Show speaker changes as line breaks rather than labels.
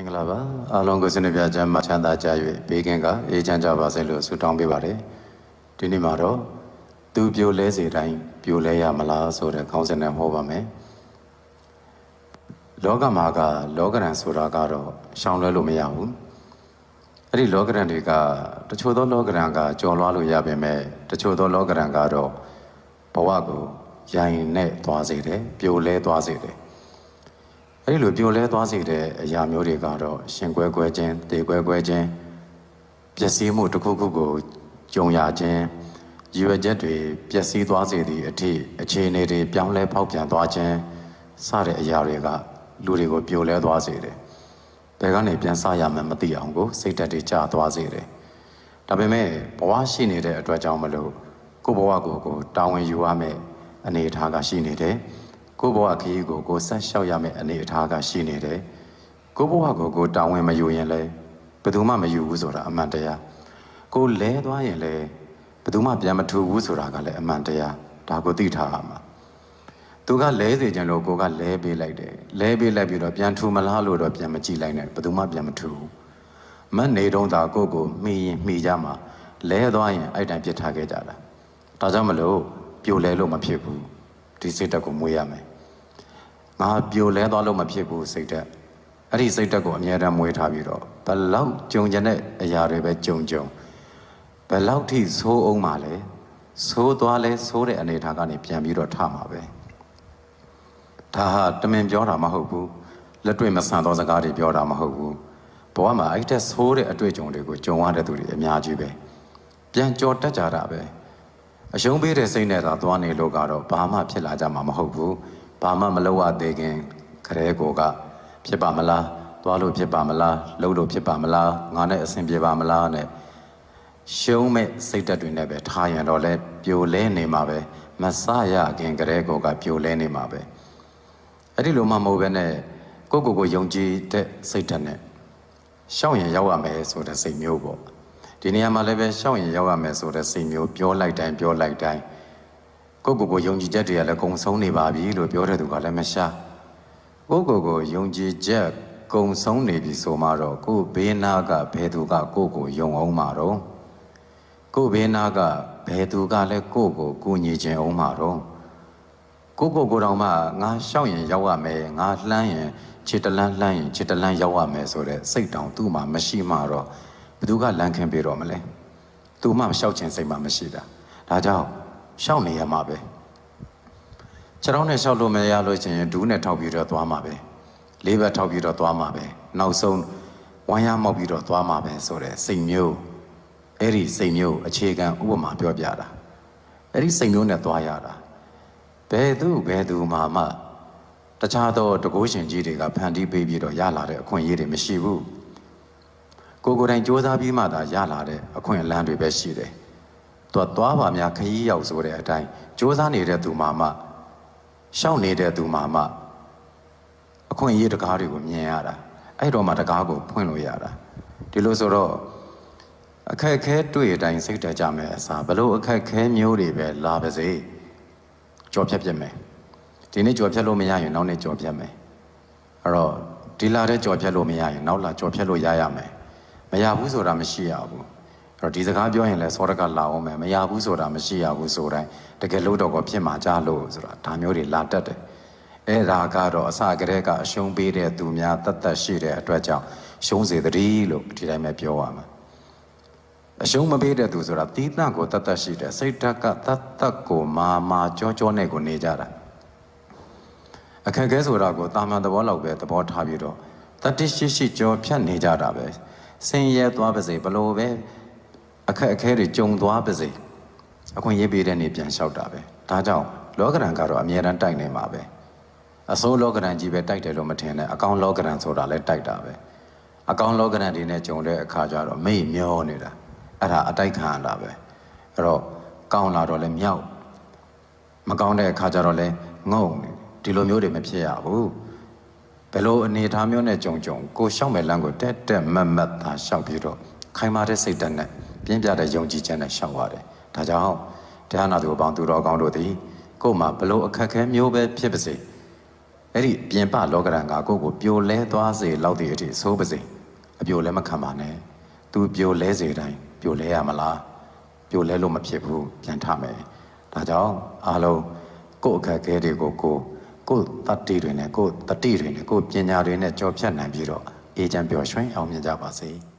င်္ဂလာပါအားလုံးကိုစနေပြချမ်းမှာချမ်းသာကြ၍ဘေးကင်းကအေးချမ်းကြပါစေလို့ဆုတောင်းပေးပါတယ်ဒီနေ့မှာတော့သူပြိုလဲစေတိုင်းပြိုလဲရမလားဆိုတဲ့ခေါင်းစဉ်နဲ့ဟောပါမယ်လောကမှာကလောကရန်ဆိုတာကတော့ရှောင်လွဲလို့မရဘူးအဲ့ဒီလောကရန်တွေကတချို့သောလောကရန်ကကြော်လွှားလို့ရပေမဲ့တချို့သောလောကရန်ကတော့ဘဝကိုရိုင်နဲ့သွားစေတယ်ပြိုလဲသွားစေတယ် အဲ့ဒီလိုပြိုလဲသွားစေတဲ့အရာမျိုးတွေကတော့ရှင်ကွဲကွဲခြင်းတေကွဲကွဲခြင်းပျက်စီးမှုတစ်ခုခုကိုကြုံရခြင်းရည်ရွယ်ချက်တွေပျက်စီးသွားစေသည့်အထိအခြေအနေတွေပြောင်းလဲဖောက်ပြန်သွားခြင်းစတဲ့အရာတွေကလူတွေကိုပြိုလဲသွားစေတယ်။ဘယ်ကနေပြန်ဆရမှန်းမသိအောင်ကိုစိတ်ဓာတ်တွေကျသွားစေတယ်။ဒါပေမဲ့ဘဝရှိနေတဲ့အတွက်ကြောင့်မလို့ကိုယ့်ဘဝကိုကိုယ်တာဝန်ယူရမယ့်အနေအထားကရှိနေတယ်။ ကိုယ့်ဘဝခရီးကိုကိုယ်ဆက်လျှောက်ရမယ့်အနေအထားကရှိနေတယ်။ကိုယ့်ဘဝကိုကိုယ်တာဝန်မယူရင်လည်းဘယ်သူမှမယူဘူးဆိုတာအမှန်တရား။ကိုယ်လဲသွားရင်လည်းဘယ်သူမှပြန်မထူဘူးဆိုတာကလည်းအမှန်တရား။ဒါကိုသိထားရမှာ။သူကလဲစေခြင်းလို့ကိုကလဲပေးလိုက်တယ်လဲပေးလိုက်ပြီးတော့ပြန်ထူမလားလို့တော့ပြန်မကြည့်လိုက်နဲ့ဘယ်သူမှပြန်မထူဘူးမတ်နေတော့သာကိုကိုမှီရင်မှီကြမှာလဲသွားရင်အဲ့တိုင်းပြစ်ထားခဲ့ကြတာဒါကြောင့်မလို့ပြိုလဲလို့မဖြစ်ဘူးဒီစိတ်ဓာတ်ကိုမွေးရမယ် ငါပြိုလဲသွားလို့မဖြစ်ဘူးစိတ်ဓာတ်အဲ့ဒီစိတ်ဓာတ်ကိုအမြဲတမ်းမွေးထားပြီးတော့ဘယ်လောက်ကြုံကြတဲ့အရာတွေပဲကြုံကြုံဘယ်လောက်ထိဆိုးအောင်ပါလဲဆိုးသွားလဲဆိုးတဲ့အနေအထားကနေပြန်ပြီးတော့ထမှာပဲဒါဟာတမင်ပြောတာမဟုတ်ဘူးလက်တွေ့မဆန်သောစကားတွေပြောတာမဟုတ်ဘူးဘဝမှာအဲ့တဲ့ဆိုးတဲ့အတွေ့အကြုံတွေကိုကြုံရတဲ့သူတွေအများကြီးပဲပြန်ကြော်တက်ကြတာပဲအရှုံးပေးတဲ့စိတ်နဲ့သာသွားနေလို့ကတော့ဘာမှဖြစ်လာကြမှာမဟုတ်ဘူး ဘာမှမလုပ်ရသေးခင်ခရဲကိုကဖြစ်ပါမလားသွားလို့ဖြစ်ပါမလားလှုပ်လို့ဖြစ်ပါမလားငါနဲ့အဆင်ပြေပါမလားနဲ့ရှုံးမဲ့စိတ်ဓာတ်တွေနဲ့ပဲထားရင်တော့လဲပြိုလဲနေမှာပဲမဆရခင်ကလေးကိုကပြိုလဲနေမှာပဲအဲ့ဒီလိုမှမဟုတ်ပဲနဲ့ကိုယ့်ကိုယ်ကိုယုံကြည်တဲ့စိတ်ဓာတ်နဲ့ရှောက်ရင်ရောက်ရမယ်ဆိုတဲ့စိတ်မျိုးပေါ့ဒီနေရာမှာလည်းပဲရှောက်ရင်ရောက်ရမယ်ဆိုတဲ့စိတ်မျိုးပြောလိုက်တိုင်းပြောလိုက်တိုင်း ကိုယ့်ကိုယ်ကိုယုံကြည်ချက်တွေကလည်းကုံဆုံးနေပါပြီလို့ပြောတဲ့သူကလည်းမရှာကိုယ့်ကိုယ်ကိုယုံကြည်ချက်ကုံဆုံးနေပြီဆိုမှတော့ကိုယ့်ဘေးနာကဘယ်သူကကိုယ့်ကိုယုံအောင်မှာတော့ကိုယ်ဘေးနာကဘယ်သူကလဲကိုယ့်ကိုကူညီခြင်းအောင်မှာတော့ကိုယ့်ကိုယ်ကိုယ်တော်မှငါရှောက်ရင်ရောက်ရမယ်ငါလှမ်းရင်ခြေတလန်းလှမ်းရင်ခြေတလန်းရောက်ရမယ်ဆိုတဲ့စိတ်တောင်သူ့မှာမရှိမှတော့ဘယ်သူကလမ်းခင်းပေးတော့မလဲသူမှမလျှောက်ခြင်းစိတ်မှမရှိတာဒါကြောင့် ရှောက်နေရမှာပဲခြေထောက်နဲ့ရှောက်လို့မရလို့ချင်းဒူးနဲ့ထောက်ပြီးတော့သွားမှာပဲလေးဘက်ထောက်ပြီးတော့သွားမှာပဲနောက်ဆုံးဝမ်းရမောက်ပြီးတော့သွားမှာပဲဆိုတဲ့စိတ်မျိုးအဲ့ဒီစိတ်မျိုးအခြေခံဥပမာပြောပြတာအဲ့ဒီစိတ်မျိုးနဲ့သွားရတာဘယ်သူဘယ်သူမှမှတခြားသောတကိုးရှင်ကြီးတွေကဖန်တီးပေးပြီးတော့ရလာတဲ့အခွင့်အရေးတွေမရှိဘူးကိုယ်ကိုယ်တိုင်စ조사ပြီးမှသာရလာတဲ့အခွင့်အလမ်းတွေပဲရှိတယ် သူကသွားပါများခရီးရောက်ဆိုတဲ့အတိုင်းစ조사နေတဲ့သူမှမှရှောက်နေတဲ့သူမှမှအခွင့်အရေးတကားတွေကိုမြင်ရတာအဲ့တော့မှတကားကိုဖွင့်လို့ရတာဒီလိုဆိုတော့အခက်အခဲတွေ့တဲ့အတိုင်းစိတ်တက်ကြမယ်အစားဘလို့အခက်အခဲမျိုးတွေပဲလာပါစေကြော်ဖြတ်ပြမယ်ဒီနေ့ကြော်ဖြတ်လို့မရရင်နောက်နေ့ကြော်ဖြတ်မယ်အဲ့တော့ဒီလာတဲ့ကြော်ဖြတ်လို့မရရင်နောက်လာကြော်ဖြတ်လို့ရရမယ်မရဘူးဆိုတာမရှိရဘူး အဲ့တော့ဒီစကားပြောရင်လည်းစောရကလာအောင်မယ်မရဘူးဆိုတာမရှိရဘူးဆိုတိုင်းတကယ်လို့တော့ကိုဖြစ်မှာကြားလို့ဆိုတာဒါမျိုးတွေလာတတ်တယ်အဲ့ဒါကတော့အစကတည်းကအရှုံးပေးတဲ့သူများတတ်တတ်ရှိတဲ့အတွက်ကြောင့်ရှုံးစေတည်းလို့ဒီတိုင်းပဲပြောရမှာအရှုံးမပေးတဲ့သူဆိုတာတီးတန့်ကိုတတ်တတ်ရှိတယ်စိတ်ဓာတ်ကတတ်တတ်ကိုမာမာကြောကြောနဲ့ကိုနေကြတာအခက်အခဲဆိုတာကိုတာမန်သဘောလောက်ပဲသဘောထားပြီးတော့တတိရှိရှိကြောဖြတ်နေကြတာပဲဆင်းရဲသွားပါစေဘလို့ပဲ အခက်အခဲတွေကြုံသွားပါစေအခွင့်ရေးပေးတဲ့နေ့ပြန်လျှောက်တာပဲဒါကြောင့်လောကရန်ကတော့အမြဲတမ်းတိုက်နေမှာပဲအစိုးလောကရန်ကြီးပဲတိုက်တယ်လို့မထင်နဲ့အကောင်လောကရန်ဆိုတာလည်းတိုက်တာပဲအကောင်လောကရန်တွေနဲ့ကြုံတဲ့အခါကျတော့မိတ်မျောနေတာအဲ့ဒါအတိုက်ခံရတာပဲအဲ့တော့ကောင်းလာတော့လည်းမြောက်မကောင်းတဲ့အခါကျတော့လည်းငုံနေဒီလိုမျိုးတွေမဖြစ်ရဘူးဘယ်လိုအနေအထားမျိုးနဲ့ကြုံကြုံကိုရှောက်မဲ့လမ်းကိုတက်တက်မတ်မတ်သာရှောက်ပြီးတော့ခိုင်မာတဲ့စိတ်ဓာတ်နဲ့ ပြင်းပြတဲ့ယုံကြည်ချက်နဲ့ရှောက်ရတယ်ဒါကြောင့်တရားနာသူအပေါင်းသူတော်ကောင်းတို့သည်ကိုယ်မှာဘယ်လိုအခက်အခဲမျိုးပဲဖြစ်ပါစေအဲ့ဒီပြင်ပလောကရန်ကကိုယ့်ကိုပြိုလဲသွားစေလောက်တဲ့အထိသိုးပါစေအပြိုလဲမခံပါနဲ့သူပြိုလဲစေတိုင်းပြိုလဲရမလားပြိုလဲလို့မဖြစ်ဘူးပြန်ထမယ်ဒါကြောင့်အားလုံးကိုယ့်အခက်အခဲတွေကိုကိုယ်ကိုယ်တတ္တိတွေနဲ့ကိုယ်တတိတွေနဲ့ကိုယ်ပညာတွေနဲ့ကြော်ဖြတ်နိုင်ပြီးတော့အေးချမ်းပျော်ရွှင်အောင်မြင်ကြပါစေ။